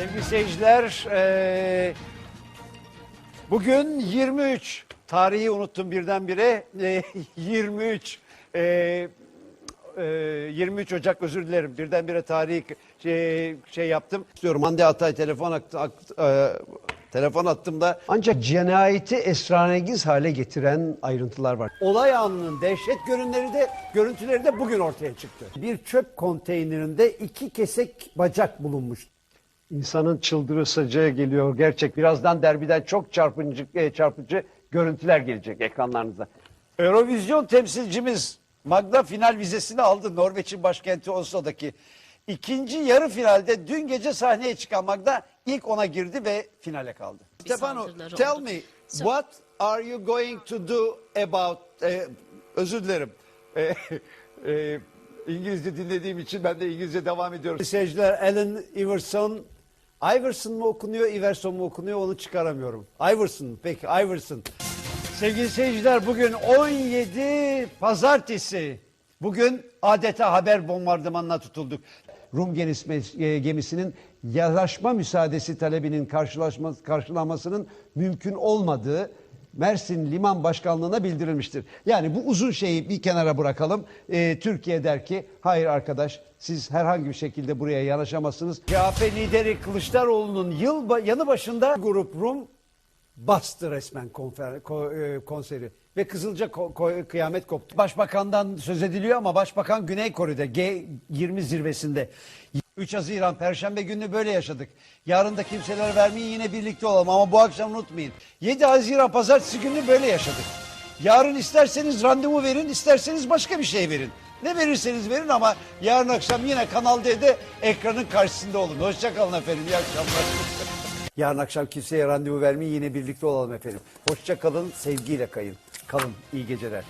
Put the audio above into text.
Sevgili seyirciler, eee, bugün 23. Tarihi unuttum birdenbire. Eee, 23. Eee, eee, 23 Ocak özür dilerim. Birdenbire tarihi şey, şey yaptım. İstiyorum Hande Atay telefon akt- eee, telefon attığımda Ancak cinayeti esrarengiz hale getiren ayrıntılar var. olay anının dehşet görünleri de görüntüleri de bugün ortaya çıktı. Bir çöp konteynerinde iki kesek bacak bulunmuş. İnsanın çıldırısacağı geliyor gerçek. Birazdan derbiden çok çarpıcı, e, çarpıcı görüntüler gelecek ekranlarınıza. Eurovizyon temsilcimiz Magda final vizesini aldı Norveç'in başkenti Oslo'daki. İkinci yarı finalde dün gece sahneye çıkan Magda ilk ona girdi ve finale kaldı. Bir Stefano, saldırıları tell oldu. me So- what are you going to do about eh, özür dilerim. Eh, eh, İngilizce dinlediğim için ben de İngilizce devam ediyorum. Seyirciler Alan Iverson Iverson mu okunuyor, Iverson mu okunuyor onu çıkaramıyorum. Iverson, peki Iverson. Sevgili seyirciler bugün 17 pazartesi. Bugün adeta haber bombardımanına tutulduk. Rum e, gemisinin yanaşma müsaadesi talebinin karşılanmasının mümkün olmadığı Mersin Liman Başkanlığı'na bildirilmiştir. Yani bu uzun şeyi bir kenara bırakalım. Ee, Türkiye der ki hayır arkadaş siz herhangi bir şekilde buraya yanaşamazsınız. CHP lideri Kılıçdaroğlu'nun yıl yanı başında grup Rum bastı resmen konfer, ko- e, konseri. Ve Kızılca ko- ko- kıyamet koptu. Başbakandan söz ediliyor ama Başbakan Güney Kore'de G20 zirvesinde. 3 Haziran Perşembe gününü böyle yaşadık. Yarın da kimseler vermeyin yine birlikte olalım ama bu akşam unutmayın. 7 Haziran Pazartesi günü böyle yaşadık. Yarın isterseniz randevu verin, isterseniz başka bir şey verin. Ne verirseniz verin ama yarın akşam yine Kanal D'de ekranın karşısında olun. Hoşçakalın efendim, iyi akşamlar. yarın akşam kimseye randevu vermeyin, yine birlikte olalım efendim. Hoşçakalın, sevgiyle kayın. Kalın, iyi geceler.